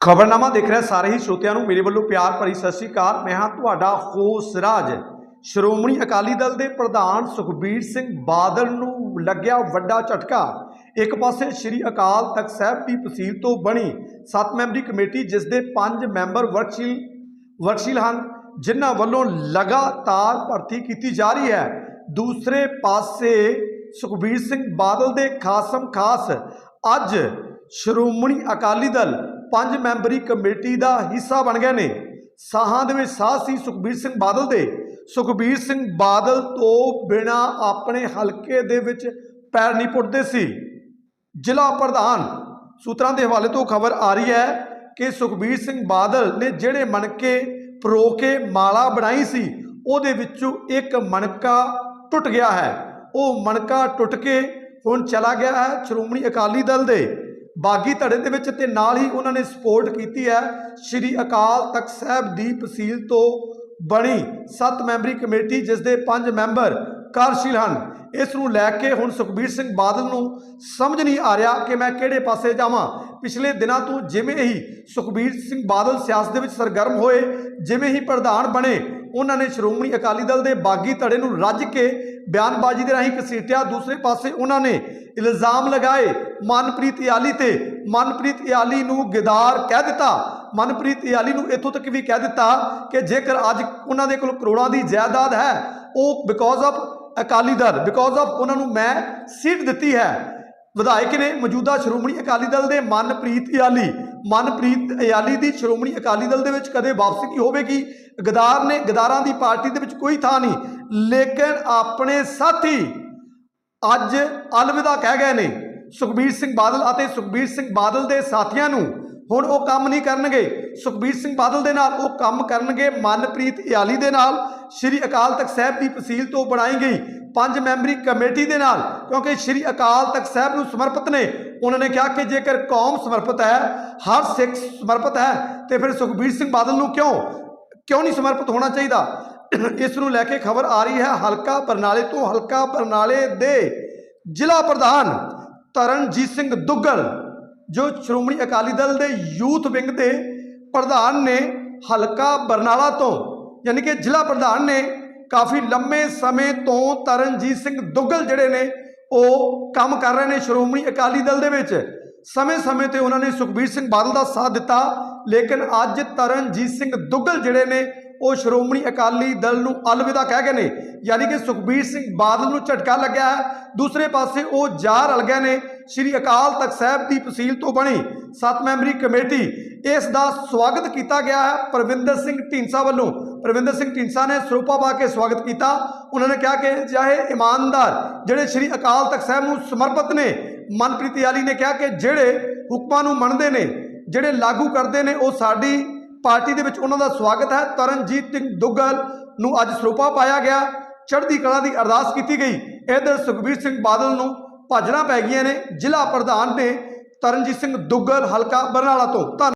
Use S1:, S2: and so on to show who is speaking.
S1: ਖਬਰਨਾਮਾ ਦੇਖ ਰਿਹਾ ਸਾਰੇ ਹੀ ਸਰੋਤਿਆਂ ਨੂੰ ਮੇਰੇ ਵੱਲੋਂ ਪਿਆਰ ਭਰੀ ਸਤਿ ਸ੍ਰੀ ਅਕਾਲ। ਮੈਂ ਹਾਂ ਤੁਹਾਡਾ ਹੋਸ ਰਾਜ। ਸ਼੍ਰੋਮਣੀ ਅਕਾਲੀ ਦਲ ਦੇ ਪ੍ਰਧਾਨ ਸੁਖਬੀਰ ਸਿੰਘ ਬਾਦਲ ਨੂੰ ਲੱਗਿਆ ਵੱਡਾ ਝਟਕਾ। ਇੱਕ ਪਾਸੇ ਸ੍ਰੀ ਅਕਾਲ ਤਖਤ ਸਾਹਿਬ ਦੀ ਤਹਿਸੀਲ ਤੋਂ ਬਣੀ ਸੱਤ ਮੈਂਬਰੀ ਕਮੇਟੀ, ਜਿਸ ਦੇ ਪੰਜ ਮੈਂਬਰ ਵਰਕਸ਼ੀਲ ਵਰਕਸ਼ੀਲ ਹਨ, ਜਿਨ੍ਹਾਂ ਵੱਲੋਂ ਲਗਾਤਾਰ ਭਰਤੀ ਕੀਤੀ ਜਾ ਰਹੀ ਹੈ। ਦੂਸਰੇ ਪਾਸੇ ਸੁਖਬੀਰ ਸਿੰਘ ਬਾਦਲ ਦੇ ਖਾਸਮ ਖਾਸ ਅੱਜ ਸ਼੍ਰੋਮਣੀ ਅਕਾਲੀ ਦਲ ਪੰਜ ਮੈਂਬਰੀ ਕਮੇਟੀ ਦਾ ਹਿੱਸਾ ਬਣ ਗਏ ਨੇ। ਸਾਹਾਂ ਦੇ ਵਿੱਚ ਸਾਹ ਸੀ ਸੁਖਬੀਰ ਸਿੰਘ ਬਾਦਲ ਦੇ। ਸੁਖਬੀਰ ਸਿੰਘ ਬਾਦਲ ਤੋਂ ਬਿਨਾ ਆਪਣੇ ਹਲਕੇ ਦੇ ਵਿੱਚ ਪੈਰ ਨਹੀਂ ਪੁੱਟਦੇ ਸੀ। ਜ਼ਿਲ੍ਹਾ ਪ੍ਰਧਾਨ ਸੂਤਰਾਂ ਦੇ ਹਵਾਲੇ ਤੋਂ ਖਬਰ ਆ ਰਹੀ ਹੈ ਕਿ ਸੁਖਬੀਰ ਸਿੰਘ ਬਾਦਲ ਨੇ ਜਿਹੜੇ ਮਣਕੇ ਪਰੋ ਕੇ ਮਾਲਾ ਬਣਾਈ ਸੀ, ਉਹਦੇ ਵਿੱਚੋਂ ਇੱਕ ਮਣਕਾ ਟੁੱਟ ਗਿਆ ਹੈ। ਉਹ ਮਣਕਾ ਟੁੱਟ ਕੇ ਹੁਣ ਚਲਾ ਗਿਆ ਹੈ ਸ਼੍ਰੋਮਣੀ ਅਕਾਲੀ ਦਲ ਦੇ। ਬਾਗੀ ਧੜੇ ਦੇ ਵਿੱਚ ਤੇ ਨਾਲ ਹੀ ਉਹਨਾਂ ਨੇ ਸਪੋਰਟ ਕੀਤੀ ਹੈ ਸ਼੍ਰੀ ਅਕਾਲ ਤਖਤ ਸਾਹਿਬ ਦੀ ਤਹਿਸੀਲ ਤੋਂ ਬਣੀ ਸੱਤ ਮੈਂਬਰੀ ਕਮੇਟੀ, ਜਿਸ ਦੇ ਪੰਜ ਮੈਂਬਰ ਕਾਰਜਸ਼ੀਲ ਹਨ। ਇਸ ਨੂੰ ਲੈ ਕੇ ਹੁਣ ਸੁਖਬੀਰ ਸਿੰਘ ਬਾਦਲ ਨੂੰ ਸਮਝ ਨਹੀਂ ਆ ਰਿਹਾ ਕਿ ਮੈਂ ਕਿਹੜੇ ਪਾਸੇ ਜਾਵਾਂ। ਪਿਛਲੇ ਦਿਨਾਂ ਤੋਂ ਜਿਵੇਂ ਹੀ ਸੁਖਬੀਰ ਸਿੰਘ ਬਾਦਲ ਸਿਆਸਤ ਦੇ ਵਿੱਚ ਸਰਗਰਮ ਹੋਏ, ਜਿਵੇਂ ਹੀ ਪ੍ਰਧਾਨ ਬਣੇ ਉਹਨਾਂ ਨੇ ਸ਼੍ਰੋਮਣੀ ਅਕਾਲੀ ਦਲ ਦੇ ਬਾਗੀ ਧੜੇ ਨੂੰ ਰੱਜ ਕੇ ਬਿਆਨਬਾਜ਼ੀ ਦੇ ਰਾਹੀਂ ਘਸੀਟਿਆ। ਦੂਸਰੇ ਪਾਸੇ ਉਹਨਾਂ ਨੇ ਇਲਜ਼ਾਮ ਲਗਾਏ। ਮਨਪ੍ਰੀਤ ਇਆਲੀ ਤੇ ਮਨਪ੍ਰੀਤ ਇਆਲੀ ਨੂੰ ਗਿਦਾਰ ਕਹਿ ਦਿੱਤਾ। ਮਨਪ੍ਰੀਤ ਇਆਲੀ ਨੂੰ ਇੱਥੋਂ ਤੱਕ ਵੀ ਕਹਿ ਦਿੱਤਾ ਕਿ ਜੇਕਰ ਅੱਜ ਉਹਨਾਂ ਦੇ ਕੋਲ ਕਰੋੜਾਂ ਦੀ ਜਾਇਦਾਦ ਹੈ, ਉਹ because of Akali Dal because of ਉਹਨਾਂ ਨੂੰ ਮੈਂ ਸੀਟ ਦਿੱਤੀ ਹੈ। ਵਿਧਾਇਕ ਨੇ ਮੌਜੂਦਾ ਸ਼੍ਰੋਮਣੀ ਅਕਾਲੀ ਦਲ ਦੇ ਮਨਪ੍ਰੀਤ ਇਆਲੀ ਮਨਪ੍ਰੀਤ ਅਯਾਲੀ ਦੀ ਸ਼੍ਰੋਮਣੀ ਅਕਾਲੀ ਦਲ ਦੇ ਵਿੱਚ ਕਦੇ ਵਾਪਸੀ ਕੀ ਹੋਵੇਗੀ। ਗਦਾਰ ਨੇ ਗਦਾਰਾਂ ਦੀ ਪਾਰਟੀ ਦੇ ਵਿੱਚ ਕੋਈ ਥਾਂ ਨਹੀਂ, ਲੇਕਿਨ ਆਪਣੇ ਸਾਥੀ ਅੱਜ ਅਲਵਿਦਾ ਕਹਿ ਗਏ ਨੇ, ਸੁਖਬੀਰ ਸਿੰਘ ਬਾਦਲ ਅਤੇ ਸੁਖਬੀਰ ਸਿੰਘ ਬਾਦਲ ਦੇ ਸਾਥੀਆਂ ਨੂੰ ਹੁਣ ਉਹ ਕੰਮ ਨਹੀਂ ਕਰਨਗੇ। ਸੁਖਬੀਰ ਸਿੰਘ ਬਾਦਲ ਦੇ ਨਾਲ ਉਹ ਕੰਮ ਕਰਨਗੇ ਮਨਪ੍ਰੀਤ ਇਆਲੀ ਦੇ ਨਾਲ। ਸ਼੍ਰੀ ਅਕਾਲ ਤਖਤ ਸਾਹਿਬ ਦੀ ਤਹਿਸੀਲ ਤੋਂ ਬਣਾਈ ਗਈ ਪੰਜ ਮੈਂਬਰੀ ਕਮੇਟੀ ਦੇ ਨਾਲ, ਕਿਉਂਕਿ ਸ਼੍ਰੀ ਅਕਾਲ ਤਖਤ ਸਾਹਿਬ ਨੂੰ ਸਮਰਪਿਤ ਨੇ। ਉਹਨਾਂ ਨੇ ਕਿਹਾ ਕਿ ਜੇਕਰ ਕੌਮ ਸਮਰਪਿਤ ਹੈ, ਹਰ ਸਿੱਖ ਸਮਰਪਿਤ ਹੈ, ਤੇ ਫਿਰ ਸੁਖਬੀਰ ਸਿੰਘ ਬਾਦਲ ਨੂੰ ਕਿਉਂ ਕਿਉਂ ਨਹੀਂ ਸਮਰਪਿਤ ਹੋਣਾ ਚਾਹੀਦਾ? ਇਸ ਨੂੰ ਲੈ ਕੇ ਖਬਰ ਆ ਰਹੀ ਹੈ, ਹਲਕਾ ਬਰਨਾਲੇ ਤੋਂ ਹਲਕਾ ਬਰਨਾਲੇ ਦੇ ਜ਼ਿਲ੍ਹਾ ਪ੍ਰਧਾਨ ਤਰਨਜੀਤ ਸਿੰਘ ਦੁੱਗਲ, ਜੋ ਸ਼੍ਰੋਮਣੀ ਅਕਾਲੀ ਦਲ ਦੇ ਯੂਥ ਵਿੰਗ ਦੇ ਪ੍ਰਧਾਨ ਨੇ, ਹਲਕਾ ਬਰਨਾਲਾ ਤੋਂ, ਯਾਨੀ ਕਿ ਜ਼ਿਲ੍ਹਾ ਪ੍ਰਧਾਨ ਨੇ ਕਾਫੀ ਲੰਮੇ ਸਮੇਂ ਤੋਂ ਤਰਨਜੀਤ ਸਿੰਘ ਦੁੱਗਲ ਜਿਹੜੇ ਨੇ, ਉਹ ਕੰਮ ਕਰ ਰਹੇ ਨੇ ਸ਼੍ਰੋਮਣੀ ਅਕਾਲੀ ਦਲ ਦੇ ਵਿੱਚ। ਸਮੇਂ-ਸਮੇਂ ਤੇ ਉਹਨਾਂ ਨੇ ਸੁਖਬੀਰ ਸਿੰਘ ਬਾਦਲ ਦਾ ਸਾਥ ਦਿੱਤਾ, ਲੇਕਿਨ ਅੱਜ ਤਰਨਜੀਤ ਸਿੰਘ ਦੁੱਗਲ ਜਿਹੜੇ ਨੇ, ਉਹ ਸ਼੍ਰੋਮਣੀ ਅਕਾਲੀ ਦਲ ਨੂੰ ਅਲਵਿਦਾ ਕਹਿ ਗਏ ਨੇ। ਯਾਨੀ ਕਿ ਸੁਖਬੀਰ ਸਿੰਘ ਬਾਦਲ ਨੂੰ ਝਟਕਾ ਲੱਗਿਆ ਹੈ। ਦੂਸਰੇ ਪਾਸੇ ਉਹ ਜਾਰ ਰਲ ਗਏ ਨੇ। ਸ਼੍ਰੀ ਅਕਾਲ ਤਖਤ ਸਾਹਿਬ ਦੀ ਤਹਿਸੀਲ ਤੋਂ ਬਣੀ ਸੱਤ ਮੈਂਬਰੀ ਕਮੇਟੀ, ਇਸ ਦਾ ਸਵਾਗਤ ਕੀਤਾ ਗਿਆ ਹੈ ਪ੍ਰਵਿੰਦਰ ਸਿੰਘ ਢੀਂਸਾ ਵੱਲੋਂ। ਪ੍ਰਵਿੰਦਰ ਸਿੰਘ ਢੀਂਸਾ ਨੇ ਸਰੂਪਾ ਪਾ ਕੇ ਸਵਾਗਤ ਕੀਤਾ। ਉਹਨਾਂ ਨੇ ਕਿਹਾ ਕਿ ਚਾਹੇ ਇਮਾਨਦਾਰ, ਜਿਹੜੇ ਸ਼੍ਰੀ ਅਕਾਲ ਤਖਤ ਸਾਹਿਬ ਨੂੰ ਸਮਰਪਿਤ ਨੇ, ਮਨਪ੍ਰੀਤ ਯਾਲੀ ਨੇ ਕਿਹਾ ਕਿ ਜਿਹੜੇ ਹੁਕਮਾਂ ਨੂੰ ਮੰਨਦੇ ਨੇ, ਜਿਹੜੇ ਲਾਗੂ ਕਰਦੇ ਨੇ, ਉਹ ਸਾਡੀ ਪਾਰਟੀ ਦੇ ਵਿੱਚ ਉਹਨਾਂ ਦਾ ਸਵਾਗਤ ਹੈ। ਤਰਨਜੀਤ ਸਿੰਘ ਦੁੱਗਲ ਨੂੰ ਅੱਜ ਸਰੂਪਾ ਪਾਇਆ ਗਿਆ। ਚੜ੍ਹਦੀ ਕਲਾ ਦੀ ਅਰਦਾਸ ਕੀਤੀ ਗਈ। ਇਧਰ ਸੁਖਬੀਰ ਸਿੰਘ ਬਾਦਲ ਨੂੰ ਭਾਜਣਾ ਪੈ ਗਈਆਂ ਨੇ। ਜ਼ਿਲ੍ਹਾ ਪ੍ਰਧਾਨ ਨੇ ਤਰਨਜੀਤ ਸਿੰਘ ਦੁੱਗਲ ਹਲਕਾ ਬਰਨਾਲਾ ਤੋਂ। ਧੰਨ